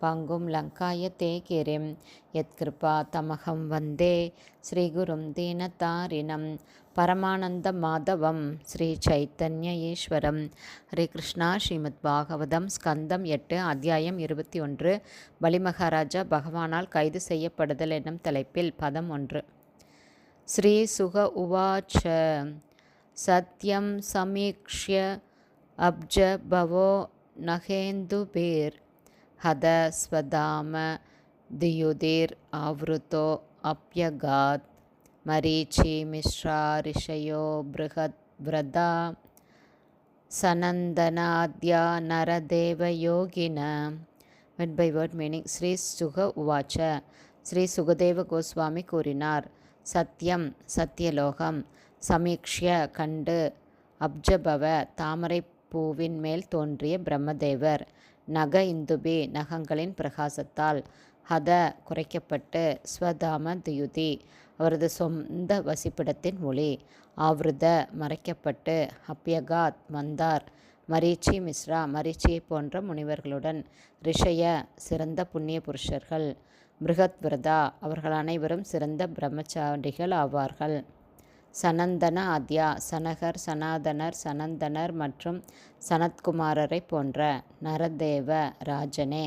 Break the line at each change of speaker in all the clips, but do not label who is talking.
பங்கும் லங்காய தே கிரிம் யத்கிருபா தமகம் வந்தே ஸ்ரீகுரும் தீனதாரிணம் பரமானந்த மாதவம் ஸ்ரீ சைத்தன்ய ஈஸ்வரம். ஹரே கிருஷ்ணா ஸ்ரீமத் பாகவதம் ஸ்கந்தம் எட்டு அத்தியாயம் இருபத்தி ஒன்று. பலிமகாராஜா பகவானால் கைது செய்யப்படுதல் என்னும் தலைப்பில் பதம் ஒன்று. ஸ்ரீ சுக உவாச்ச சத்யம் சமீக்ஷ்ய அப்ஜ பவோ நகேந்துபீர். हद स्वधाम दियुधिर् आवृतो अप्यगात् Marichi Mishra ऋषयो बृहद्व्रदा सनन्दनाद्या नरदेवयोगिन word by word meaning Shri Shuka உவாச்ச ஸ்ரீ சுகதேவ கோஸ்வாமி கூறினார் சத்தியம் சத்தியலோகம் சமீக்ஷ்ய கண்டு அப்ஜபவ தாமரை பூவின் மேல் தோன்றிய பிரம்மதேவர் நக இந்துபி நகங்களின் பிரகாசத்தால் ஹத குறைக்கப்பட்டு ஸ்வதாம தியுதி. அவரது சொந்த வசிப்பிடத்தின் ஒளி. ஆவ்ருத மறைக்கப்பட்டு அப்யகாத் மந்தார் மரீச்சி மிஸ்ரா மரீச்சியை போன்ற முனிவர்களுடன் ரிஷய சிறந்த புண்ணிய புருஷர்கள். பிருகத் விரதா அவர்கள் அனைவரும் சிறந்த பிரம்மச்சாரிகள் ஆவார்கள். சனந்தன ஆத்யா சனகர் சனாதனர் சனந்தனர் மற்றும் சனத்குமாரரை போன்ற நரதேவ ராஜனே.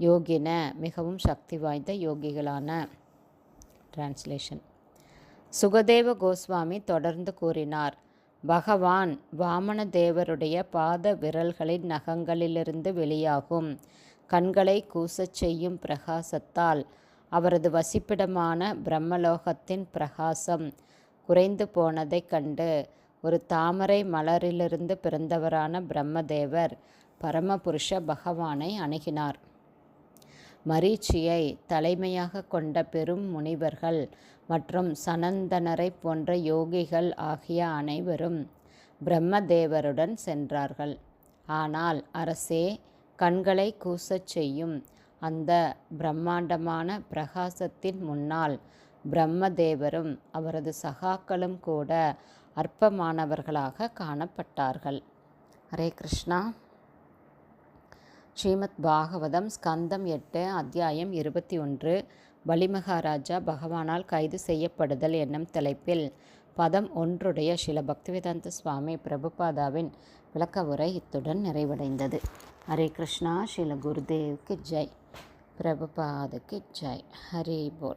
யோகின மிகவும் சக்தி வாய்ந்த யோகிகளான டிரான்ஸ்லேஷன் சுகதேவ கோஸ்வாமி தொடர்ந்து கூறினார் பகவான் வாமன தேவருடைய பாத விரல்களின் நகங்களிலிருந்து வெளியாகும். கண்களை கூசச் செய்யும் பிரகாசத்தால் அவரது வசிப்பிடமான பிரம்மலோகத்தின் பிரகாசம் குறைந்து போனதைக் கண்டு ஒரு தாமரை மலரிலிருந்து பிறந்தவரான பிரம்மதேவர் பரமபுருஷ பகவானை அணுகினார். மரீச்சியை தலைமையாக கொண்ட பெரும் முனிவர்கள் மற்றும் சனந்தனரை போன்ற யோகிகள் ஆகிய அனைவரும் பிரம்மதேவருடன் சென்றார்கள். ஆனால் அரசே கண்களை கூசச் செய்யும் அந்த பிரம்மாண்டமான பிரகாசத்தின் முன்னால் பிரம்மதேவரும் அவரது சகாக்களும் கூட அற்பமானவர்களாக காணப்பட்டார்கள். ஹரே கிருஷ்ணா. ஸ்ரீமத் பாகவதம் ஸ்கந்தம் எட்டு அத்தியாயம் இருபத்தி ஒன்று பலிமகாராஜா பகவானால் கைது செய்யப்படுதல் என்னும் தலைப்பில் பதம் ஒன்றுடைய சில பக்திவேதாந்த சுவாமி பிரபுபாதாவின் விளக்க உரை இத்துடன் நிறைவடைந்தது. ஹரே கிருஷ்ணா ஸ்ரீல குருதேவுக்கு ஜெய். பிரபுபாதுக்கு ஜெய். ஹரி போல்.